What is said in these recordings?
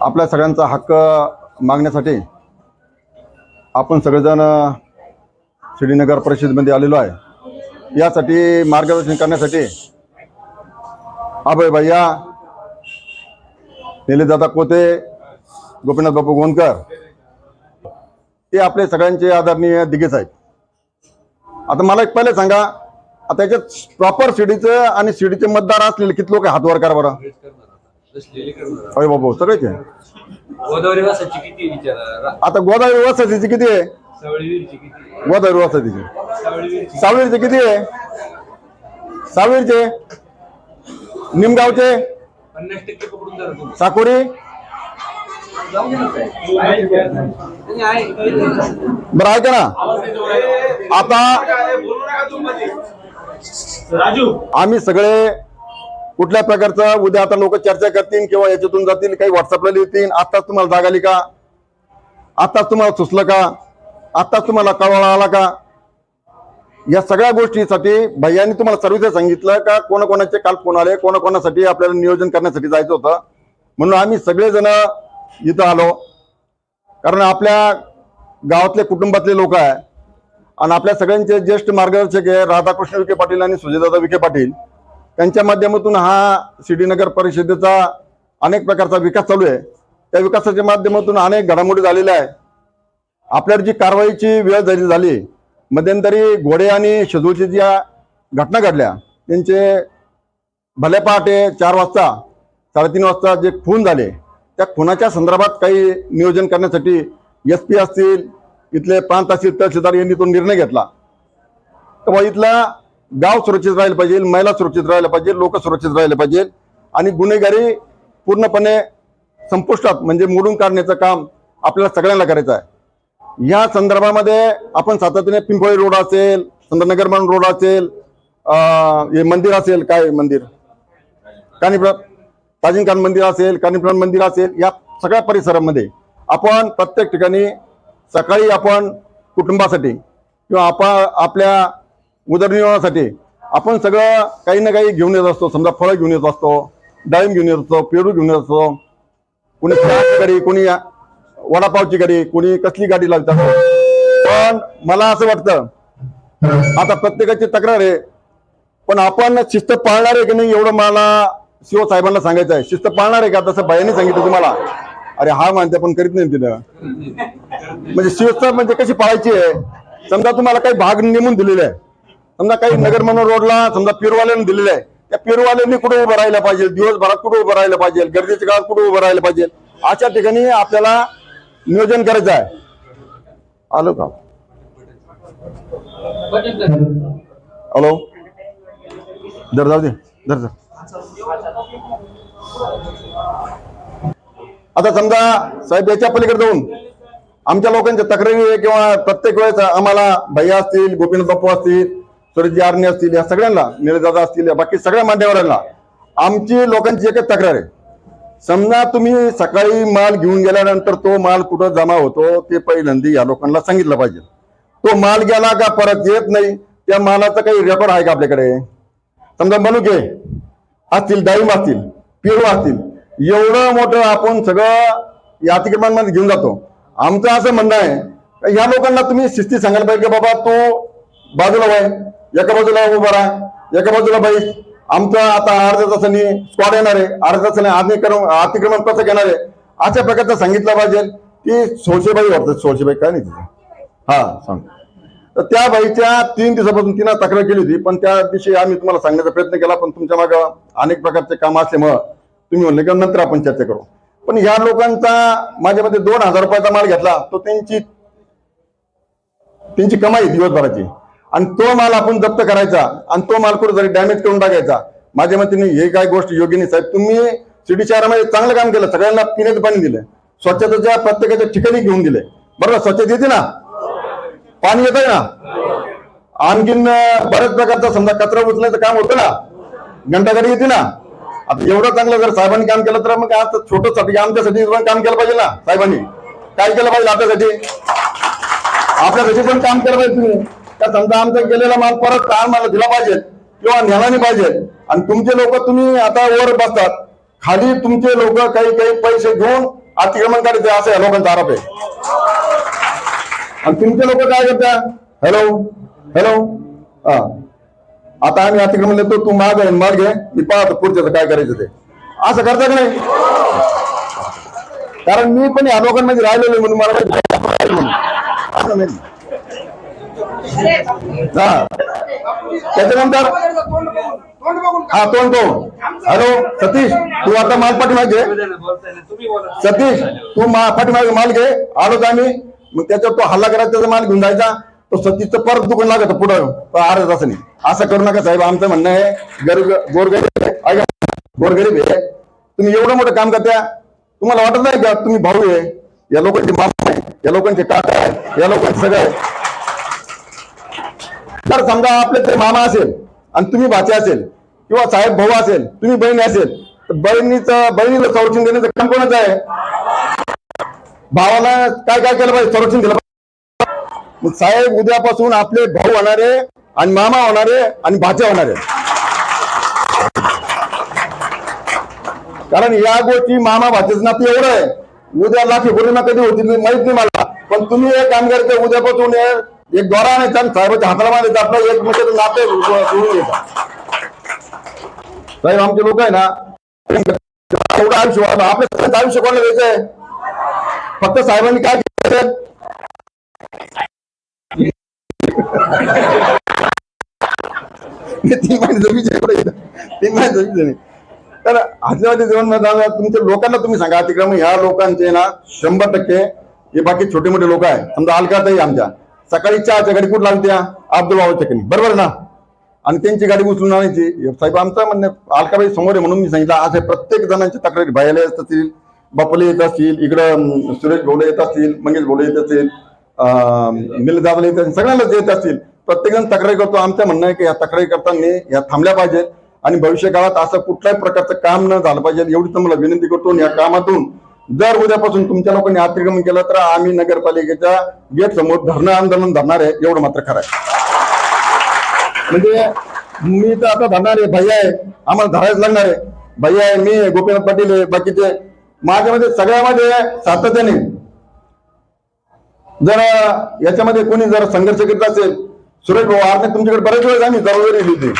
आपल्या सगळ्यांचा हक्क मागण्यासाठी आपण सगळेजण श्रीनगर परिषदेमध्ये आलेलो आहे. यासाठी मार्गदर्शन करण्यासाठी अभय भैया निलेदादा कोते गोपीनाथ बापू गोंदकर ते आपले सगळ्यांचे आदरणीय दिग्गज आहेत. आता मला एक पहिले सांगा आता याच्यात प्रॉपर शिडीचं आणि शिडीचे मतदार असलेले किती लोक हातवर करा बरं अरे बाबू सगळेच आहे. गोदावरी वासाची किती विचारा आता गोदावरी वसतीची किती आहे? सवळीवीरची किती गोदावरी वसतीची सवळीवीरची. सावळीचे किती आहे? सावळीचे निमगावचे? पन्नास टक्के पकडून जरा तुम्ही. साकोरी? बरं ऐका ना. आता राजू. आम्ही सगळे कुठल्या प्रकारचं उद्या आता लोक चर्चा करतील किंवा याच्यातून जातील काही व्हॉट्सअपला लिहितील आत्ताच तुम्हाला जाग आली का? आत्ताच तुम्हाला सुचलं का? आत्ताच तुम्हाला कळवळा आला का? या सगळ्या गोष्टीसाठी भैयानी तुम्हाला सर्विस सांगितलं का कोणाकोणाचे काल फोन आले कोणाकोणासाठी आपल्याला नियोजन करण्यासाठी जायचं होतं. म्हणून आम्ही सगळेजण इथं आलो. कारण आपल्या गावातले कुटुंबातले लोक आहे. आणि आपल्या सगळ्यांचे ज्येष्ठ मार्गदर्शक आहे राधाकृष्ण विखे पाटील आणि सुजयदादा विखे पाटील. त्यांच्या माध्यमातून हा श्रीनगर परिषदेचा अनेक प्रकारचा विकास चालू आहे. त्या विकासाच्या माध्यमातून अनेक घडामोडी झालेल्या आहे आपल्यावर जी कारवाईची वेळ जरी झाली मध्यंतरी घोडे आणि शेजूळची ज्या घटना घडल्या त्यांचे भले पहाटे चार वाजता साडेतीन वाजता जे खून झाले त्या खुनाच्या संदर्भात काही नियोजन करण्यासाठी एस पी असतील इथले प्रांत असतील तहसीलदार यांनी तो निर्णय घेतला. तर इथला गाव सुरक्षित राहिलं पाहिजे महिला सुरक्षित राहिलं पाहिजे लोक सुरक्षित राहिले पाहिजे आणि गुन्हेगारी पूर्णपणे संपुष्टात म्हणजे मोडून काढण्याचं काम आपल्याला सगळ्यांना करायचं आहे. या संदर्भामध्ये आपण सातत्याने पिंपळी रोड असेल चंद्रनगर मान रोड असेल हे मंदिर असेल काय मंदिर? कानिप्रा ताजिंखान मंदिर असेल कानिप्राण मंदिर असेल या सगळ्या परिसरामध्ये आपण प्रत्येक ठिकाणी सकाळी आपण कुटुंबासाठी किंवा आपण आपल्या उदरनिर्वाहासाठी आपण सगळं काही ना काही घेऊन येत असतो. समजा फळं घेऊन येत असतो डाळिंब घेऊन येत असतो पेरू घेऊन येत असतो कोणी फळाची गाडी कोणी वडापावची गाडी कोणी कसली गाडी लावतात पण मला असं वाटतं आता प्रत्येकाची तक्रार आहे पण आपण शिस्त पाळणार आहे की नाही एवढं मला शिव साहेबांना सांगायचं आहे. शिस्त पाळणार आहे का? तसं भयाने सांगितलं तुम्हाला. अरे हा मानते पण करीत नाही तिथं. म्हणजे शिस्त म्हणजे कशी पाळायची आहे? समजा तुम्हाला काही भाग नेमून दिलेले आहे. समजा काही नगर मनोर रोडला समजा पिरवाल्यांनी दिलेले आहे त्या पिरवाल्यांनी कुठे उभं राहायला पाहिजे? दिवसभरात कुठे उभं राहायला पाहिजे? गर्दीच्या काळात कुठे उभं राहायला पाहिजे? अशा ठिकाणी आपल्याला नियोजन करायचं आहे. आलो का? हॅलो? दर जाऊ दे दर दर आता समजा साहेब याच्या पलीकडे जाऊन आमच्या लोकांच्या तक्रारी किंवा प्रत्येक वेळेस आम्हाला भैया असतील गोपीनाथ बाप्पू असतील सुरेशजी आर्णी असतील या सगळ्यांना निळदादा असतील या बाकी सगळ्या मान्यवरांना आमची लोकांची एकच तक्रार आहे. समजा तुम्ही सकाळी माल घेऊन गेल्यानंतर तो माल कुठं जमा होतो ते पहिल्यांदा या लोकांना सांगितलं पाहिजे. तो माल गेला का परत येत नाही त्या मालाचा काही रेकॉर्ड आहे का आपल्याकडे? समजा मनुके असतील डाळिंब असतील पेरू असतील एवढं मोठं आपण सगळं या अतिक्रमणामध्ये घेऊन जातो. आमचं असं म्हणणं आहे या ह्या लोकांना तुम्ही शिस्ती सांगायला पाहिजे की बाबा तो बाजूला वय एका बाजूला उभा राहा. एका बाजूला बाई आमचं आता अर्ध्या तासाने स्क्वॉड येणार आहे. अर्ध्या तासाने अतिक्रमण अतिक्रमण कसं घेणार आहे? अशा प्रकारचं सांगितलं पाहिजे. की सोळशेबाई वाटतं. सोळशेबाई काय नाही हा सांग. तर त्या बाईच्या तीन दिवसापासून तिनं तक्रार केली होती. पण त्या दिवशी आम्ही तुम्हाला सांगण्याचा प्रयत्न केला. पण तुमच्या मागं अनेक प्रकारचे काम असल्यामुळं तुम्ही म्हणले की नंतर आपण चर्चा करू. पण ह्या लोकांचा माझ्यामध्ये दोन हजार रुपयाचा माल घेतला. तो त्यांची त्यांची कमाई दिवसभराची. आणि तो माल आपण जप्त करायचा आणि तो माल कुठे जरी डॅमेज करून टाकायचा. माझ्या मते हे काय गोष्ट योग्य नाही साहेब तुम्ही सिटी शहरामध्ये चांगलं काम केलं सगळ्यांना पिण्याचं पाणी दिलं स्वच्छतेच्या प्रत्येकाच्या ठिकाणी घेऊन दिले बरोबर स्वच्छता येते ना? पाणी येतंय ना? आणखीन बऱ्याच प्रकारचा समजा कचरा उचलण्याचं काम होतं ना? घंटागाडी येते ना? आता एवढं चांगलं जर साहेबांनी काम केलं तर मग आता छोटं साठी आमच्यासाठी पण काम केलं पाहिजे ना साहेबांनी? काय केलं पाहिजे आपल्यासाठी? आपल्यासाठी पण काम केलं पाहिजे तुम्ही. त्या समजा आमचा गेलेला माल परत आम्हाला दिला पाहिजे? किंवा न्यायला नाही पाहिजे? आणि तुमचे लोक तुम्ही आता वर बसतात. खाली तुमचे लोक काही काही पैसे घेऊन अतिक्रमण करायचे असं या लोकांचा आरोप आहे. आणि तुमचे लोक काय करता? हॅलो हॅलो हा. आता आम्ही अतिक्रमण देतो तू माग आहे माग घे. मी पाहतो पुढच्याचं काय करायचं ते. असं करता का नाही? कारण मी पण या लोकांमध्ये राहिलेलो म्हणून मला असं नाही. हा. त्याच्यानंतर हा तोंड तोंड हॅलो सतीश तू आता माल पाठीमागे सतीश तू मा पाठीमागे माल घे. आलोच आम्ही. मग त्याच्यावर तो हल्ला करायचा त्याचा माल घेऊन जायचा. तो सतीशचं परत दुकान लागत पुढं. अर्धा तासाने असं करू नका साहेब. आमचं म्हणणं आहे गरीब गोरगरीब आहे. गोरगरीब आहे. तुम्ही एवढं मोठं काम करत्या तुम्हाला वाटत नाही का तुम्ही भाऊ आहे? या लोकांचे मामा आहे या लोकांचे काका आहे या लोकांचे सगळं आहे. तर समजा आपले ते मामा असेल आणि तुम्ही भाचे असेल किंवा साहेब भाऊ असेल तुम्ही बहिणी असेल तर बहिणीचं बहिणीला संरक्षण देण्याचं काम कोणाचं आहे? भावाला काय काय केलं पाहिजे? संरक्षण दिलं पाहिजे. मग साहेब उद्यापासून आपले भाऊ होणारे आणि मामा होणारे आणि भाचे होणारे कारण या गोष्टी मामा भाचेच नाते एवढं आहे. उद्या लाखी पौर्णिमा कधी होती माहीत नाही मला. पण तुम्ही हे काम करते उद्यापासून एक दोरा आणि आणि साहेबाच्या हाताला मारायचं आपलं एक मिनिट नाते सोडून येतात साहेब आमचे लोक आहे ना एवढं आयुष्य वाढलं. आपल्या आयुष्य कोणाला द्यायचंय? फक्त साहेबांनी काय केलं? तीन महिने जमीचे तीन महिने जमीचे नाही. तर आदिवासी जीवन तुमच्या लोकांना तुम्ही सांगा अतिक्रमण ह्या लोकांचे ना शंभर टक्के हे बाकी छोटे मोठे लोक आहेत. समजा अलकाताई आमच्या. सकाळी चहाच्या गाडी कुठं लागते अब्दुल बाबा चकनी बरोबर ना? आणि त्यांची गाडी उचलून आणायची. साहेब आमचं म्हणणं अलकाबाई समोर आहे म्हणून मी सांगितलं. असे प्रत्येक जणांची तक्रारी भायला येत असतील बापले येत असतील इकडं सुरेश भोले येत असतील मंगेश भोले येत असतील मिल जाधव येत असतील सगळ्यांनाच येत असतील. प्रत्येक जण तक्रारी करतो. आमचं म्हणणं आहे की या तक्रारी करताना या थांबल्या पाहिजेत. आणि भविष्य काळात असं कुठल्याही प्रकारचं काम न झालं पाहिजे एवढी तुम्हाला विनंती करतो या कामातून जर उद्यापासून तुमच्या लोकांनी अतिक्रमण केलं तर आम्ही नगरपालिकेच्या गेट समोर धरणं आंदोलन धरणार आहे एवढं मात्र खरं आहे. म्हणजे मी तर आता धरणार आहे भैया आहे आम्हाला धरायच लागणार आहे. भैया आहे मी गोपीनाथ पाटील आहे बाकीचे. माझ्यामध्ये सगळ्यामध्ये सातत्याने जर याच्यामध्ये कोणी जर संघर्ष करत असेल सुरेश भाऊ आज तुमच्याकडे बरेच वेळेस आम्ही जबाबदारी दिली होती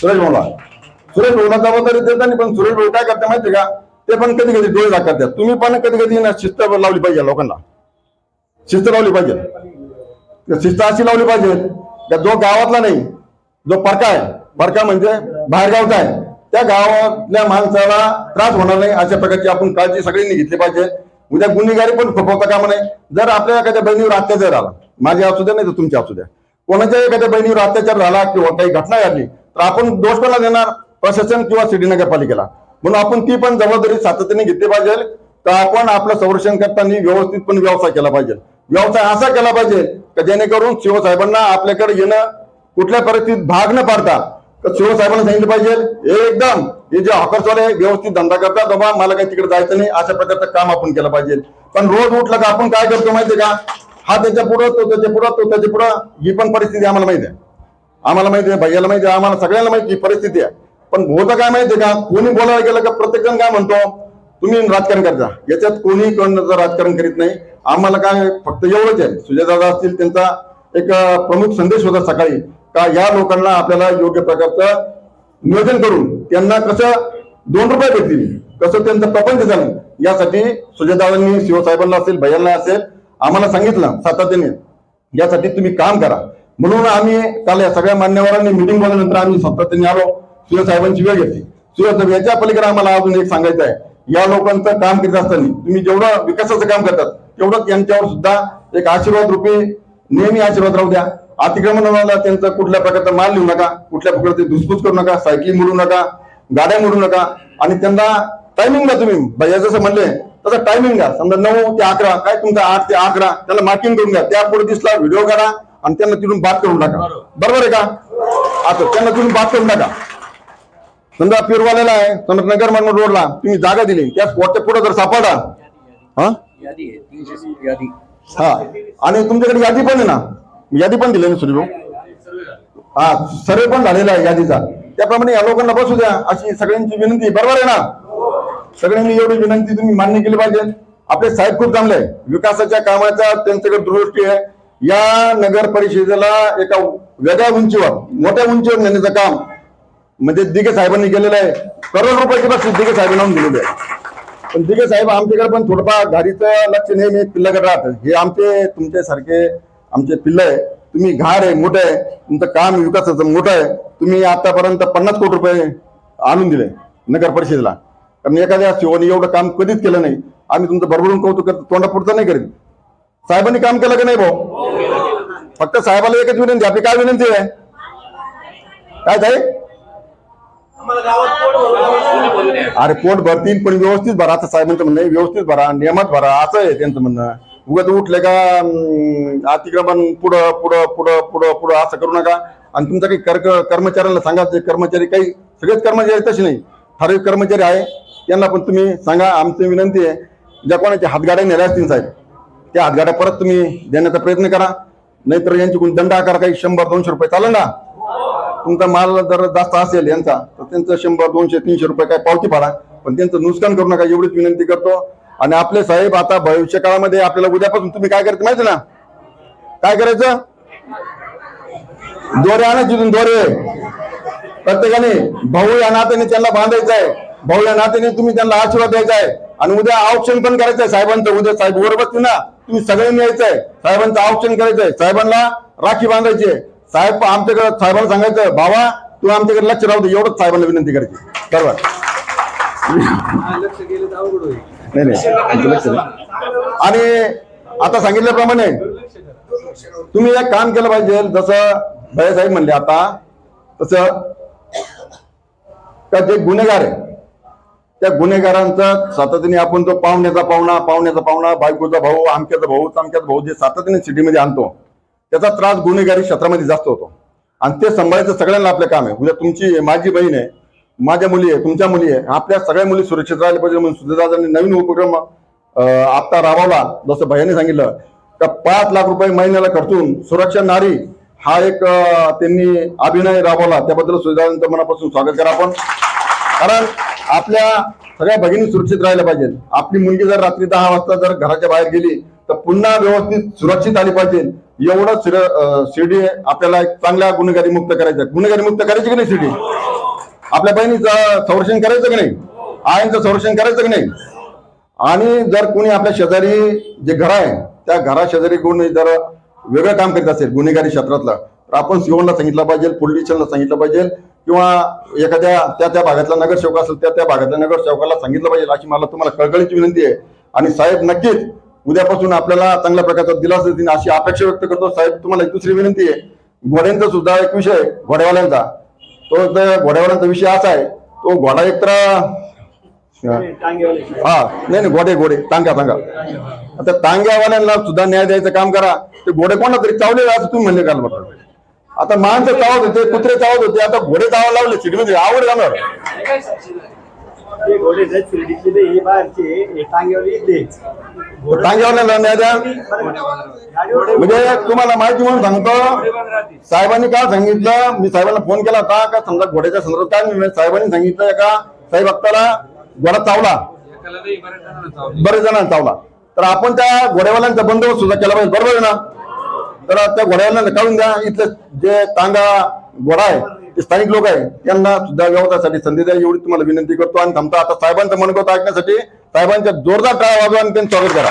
सुरेश भाऊला. सुरेश भाऊला जबाबदारी देताना पण सुरेश भाऊ काय करते माहिती का? ते पण कधी कधी डोळे दाखवतात तुम्ही पण कधी कधी ना शिस्त लावली पाहिजे लोकांना. शिस्त लावली पाहिजे. शिस्त अशी लावली पाहिजे का जो गावातला नाही जो परका आहे परका म्हणजे बाहेरगावचा आहे त्या गावातल्या माणसाला त्रास होणार नाही अशा प्रकारची आपण काळजी सगळ्यांनी घेतली पाहिजे. उद्या गुन्हेगारी पण खोपवता कामा नाही जर आपल्या एखाद्या बहिणीवर अत्याचार झाला माझे असू द्या नाही तर तुमच्या असू द्या कोणाच्या एखाद्या बहिणीवर अत्याचार झाला किंवा काही घटना घडली तर आपण दोष कोणाला देणार? प्रशासन किंवा सिटी नगरपालिकेला. म्हणून आपण ती पण जबाबदारी सातत्याने घेतली पाहिजे तर आपण आपलं संरक्षण करताना व्यवस्थितपणे व्यवसाय केला पाहिजे. व्यवसाय असा केला पाहिजे का जेणेकरून शिवसाहेबांना आपल्याकडे येणं कुठल्या परिस्थितीत भाग न पाडता तर शिवसाहेबांना सांगितलं पाहिजे एकदम हे जे हॉकर्सवाले व्यवस्थित धंदा करतात बाबा मला काही तिकडे जायचं नाही अशा प्रकारचं काम आपण केलं पाहिजे. पण रोज उठलं का आपण काय करतो माहितीये का? हा त्याच्या पुढं तो त्याच्या पुढं तो त्याच्या पुढं ही पण परिस्थिती आम्हाला माहिती आहे. आम्हाला माहिती आहे भैयाला माहिती आहे आम्हाला सगळ्यांना माहिती ही परिस्थिती आहे. पण होतं काय माहितीये का? कोणी बोलायला गेलं का प्रत्येक जण काय म्हणतो तुम्ही राजकारण करता. याच्यात कोणी राजकारण करीत नाही. आम्हाला काय फक्त एवढंच आहे. सुजयदादा असतील त्यांचा एक प्रमुख संदेश होता सकाळी का या लोकांना आपल्याला योग्य प्रकारचं नियोजन करून त्यांना कसं दोन रुपये भेटतील कसं त्यांचं प्रपंच झालं यासाठी सुजयदादांनी शिवसाहेबांना असेल भैयांना असेल आम्हाला सांगितलं सातत्याने. यासाठी तुम्ही काम करा. म्हणून आम्ही काल या सगळ्या मान्यवरांनी मिटिंग बोलल्यानंतर आम्ही सातत्याने आलो. शिवसाहेबांची वेळ घेतली. शिवसाहेब याच्या पलीकडे आम्हाला अजून एक सांगायचं आहे. या लोकांचं काम करीत असताना तुम्ही जेवढं विकासाचं काम करतात तेवढंच यांच्यावर सुद्धा एक आशीर्वाद रूपी नेहमी आशीर्वाद राहू द्या. अतिक्रमणाला त्यांचा कुठल्या प्रकारचा माल लिहू नका कुठल्या प्रकारचे धुसफूस करू नका सायकली मोडू नका गाड्या मोडू नका. आणि त्यांना टायमिंग द्या तुम्ही. भैया जसं म्हणले तसं टायमिंग द्या. समजा नऊ ते अकरा काय तुमचा आठ ते अकरा त्याला मार्किंग करून द्या. त्या पुढे दिसला व्हिडिओ करा आणि त्यांना तिथून बात करून टाका. बरोबर आहे का? आता त्यांना तिथून बात करून टाका. समजा पिरवालेला आहे समजा नगर मनोर रोडला. तुम्ही जागा दिली. त्या स्पॉटच्या पुढे जर सापडा हा? हा. आणि तुमच्याकडे यादी पण आहे ना? यादी पण दिली ना सुरेश हा सर्वे पण झालेला आहे यादीचा. त्याप्रमाणे या लोकांना बसू द्या. अशी सगळ्यांची विनंती बरोबर आहे ना? सगळ्यांनी एवढी विनंती तुम्ही मान्य केली पाहिजे. आपले साहेब खूप चांगले आहे विकासाच्या कामाचा त्यांच्याकडे दूरदृष्टी आहे. या नगर परिषदेला एका वेगळ्या उंचीवर मोठ्या उंचीवर नेण्याचं काम म्हणजे दिघे साहेबांनी केलेलं आहे. करोड रुपयाची बस दिघे साहेबांना दिलेले आहे. पण दिघे साहेब आमच्याकडे पण थोडंफार घारीचं लक्ष नेहमी पिल्लाकडे राहतं. हे आमचे तुमच्यासारखे आमचे पिल्ल आहे. तुम्ही घाड आहे मोठं आहे. तुमचं काम विकासाचं मोठं आहे. तुम्ही आतापर्यंत पन्नास कोटी रुपये आणून दिले नगर परिषदेला. कारण एखाद्या शिवानी एवढं काम कधीच केलं नाही. आम्ही तुमचं भरभरून कौतुक करतो. तोंडापुरतं नाही करीत. साहेबांनी काम केलं की नाही भाऊ? फक्त साहेबाला एकच विनंती आपली काय विनंती आहे? काय साहेब? अरे पोट भरतील पण व्यवस्थित भरा आता साहेबांचं म्हणणं आहे, व्यवस्थित भरा नियमात भरा असं आहे त्यांचं म्हणणं. उगाच उठले का अतिक्रमण पुढं पुढं पुढं पुढं पुढं असं करू नका. आणि तुमचा काही कर्क कर्मचाऱ्यांना सांगा ते कर्मचारी काही सगळेच कर्मचारी तसे नाही. ठराविक कर्मचारी आहे. त्यांना पण तुम्ही सांगा आमची विनंती आहे. ज्या कोणाच्या हातगाड्या नेल्या असतील साहेब त्या हातगाड्या परत तुम्ही देण्याचा प्रयत्न करा. नाहीतर यांची दंड आकार काही शंभर दोनशे रुपये चालेल ना? तुमचा माल जर जास्त असेल यांचा तर त्यांचं शंभर दोनशे तीनशे रुपये काय पावती पाडा पण त्यांचं नुकसान करू नका एवढीच विनंती करतो. आणि आपले साहेब आता भविष्य काळामध्ये आपल्याला उद्यापासून तुम्ही काय करायचं माहिती ना? काय करायचं? दोरे आणायचे तिथून दोरे. प्रत्येकाने भाऊ या नात्याने त्यांना बांधायचं आहे. भाऊ या नात्याने तुम्ही त्यांना आशीर्वाद द्यायचा आहे. आणि उद्या औक्षण पण करायचं आहे साहेबांचं. उद्या साहेब वर बसतील ना तुम्ही सगळ्यांनी यायचंय साहेबांचं औक्षण करायचंय साहेबांना राखी बांधायची आहे. साहेब आमच्याकडे साहेबांना सांगायचं बाबा तू आमच्याकडे लक्ष राहू दे एवढंच साहेबांना विनंती करायची. बरोबर. नाही नाही लक्ष आणि आता सांगितल्याप्रमाणे तुम्ही एक काम केलं पाहिजे जसं भैयासाहेब म्हणले आता तसं का जे गुन्हेगार आहे त्या गुन्हेगारांचा सातत्याने आपण तो पाहुण्याचा पाहुणा पाहुण्याचा पाहुणा बायकोचा भाऊ आमक्याचा भाऊ चामक्याचा भाऊ जे सातत्याने सिटीमध्ये आणतो त्याचा त्रास गुन्हेगारी क्षेत्रामध्ये जास्त होतो. आणि ते सांभाळायचं सगळ्यांना आपलं काम आहे. उद्या तुमची माझी बहीण आहे माझ्या मुली आहे तुमच्या मुली आहे आपल्या सगळ्या मुली सुरक्षित राहिल्या पाहिजे म्हणून सुधीरदादांनी नवीन उपक्रम आता राबवला जसं भैयाने सांगितलं का पाच लाख रुपये महिन्याला खर्चून सुरक्षा नारी हा एक त्यांनी अभिनय राबवला. त्याबद्दल सुधीरदादांचं मनापासून स्वागत करा आपण. कारण आपल्या सगळ्या भगिनी सुरक्षित राहिल्या पाहिजे आपली मुलगी जर रात्री दहा वाजता जर घराच्या बाहेर गेली तर पुन्हा व्यवस्थित सुरक्षित आली पाहिजे एवढं शिर्डी आपल्याला एक चांगल्या गुन्हेगारी मुक्त करायचं गुन्हेगारी मुक्त करायची की नाही शिर्डी? आपल्या बहिणीचं संरक्षण करायचं की नाही? आयांचं संरक्षण करायचं की नाही? आणि जर कोणी आपल्या शेजारी जे घर आहे त्या घरा शेजारी कोणी जर वेगळं काम करीत असेल गुन्हेगारी क्षेत्रातलं तर आपण सीओला सांगितलं पाहिजे पोलीस सांगितलं पाहिजे किंवा एखाद्या त्या त्या भागातला नगरसेवक असेल त्या त्या भागातल्या नगरसेवकाला सांगितलं पाहिजे अशी मला तुम्हाला कळकळीची विनंती आहे. आणि साहेब नक्कीच उद्यापासून आपल्याला चांगल्या प्रकारचा दिलासा देतील अशी अपेक्षा व्यक्त करतो. साहेब तुम्हाला एक दुसरी विनंती आहे. घोड्यांचा सुद्धा एक विषय घोड्यावाल्यांचा. तो घोड्यावाल्यांचा विषय असा आहे तो घोडा एकत्र हा. नाही नाही घोडे घोडे टांगा तांगा आता तांग्यावाल्यांना सुद्धा न्याय द्यायचं काम करा. ते घोडे कोणा तरी चावले असं तुम्ही म्हणले काल बघा आता माणसं चावत होते कुत्रे चावत होते आता घोडे चावायला लावले सिटीमध्ये आवड जाणार. ते घोडे शिर्डीतले ते हे बाहेरचे हे टांग्यावर इथले द्या म्हणजे तुम्हाला माहिती म्हणून सांगतो. साहेबांनी काय सांगितलं? मी साहेबांना फोन केला होता का? समजा घोड्याच्या संदर्भात काय नाही साहेबांनी सांगितलं का? साहेब आत्ताला घोडा चावला. बरेच जणांना चावला. तर आपण त्या घोड्यावाल्यांचा बंदोबस्त सुद्धा केला पाहिजे. बरोबर आहे ना? तर त्या घोड्यावाल्यांना काढून द्या. इथले जे तांगा घोडा आहे स्थानिक लोक आहे त्यांना सुद्धा व्यवसायासाठी संधी द्या एवढी तुम्हाला विनंती करतो आणि थांबता. आता साहेबांचं मनगत ऐकण्यासाठी साहेबांच्या जोरदार टाळ्या वाजवा आणि त्यांचं स्वागत करा.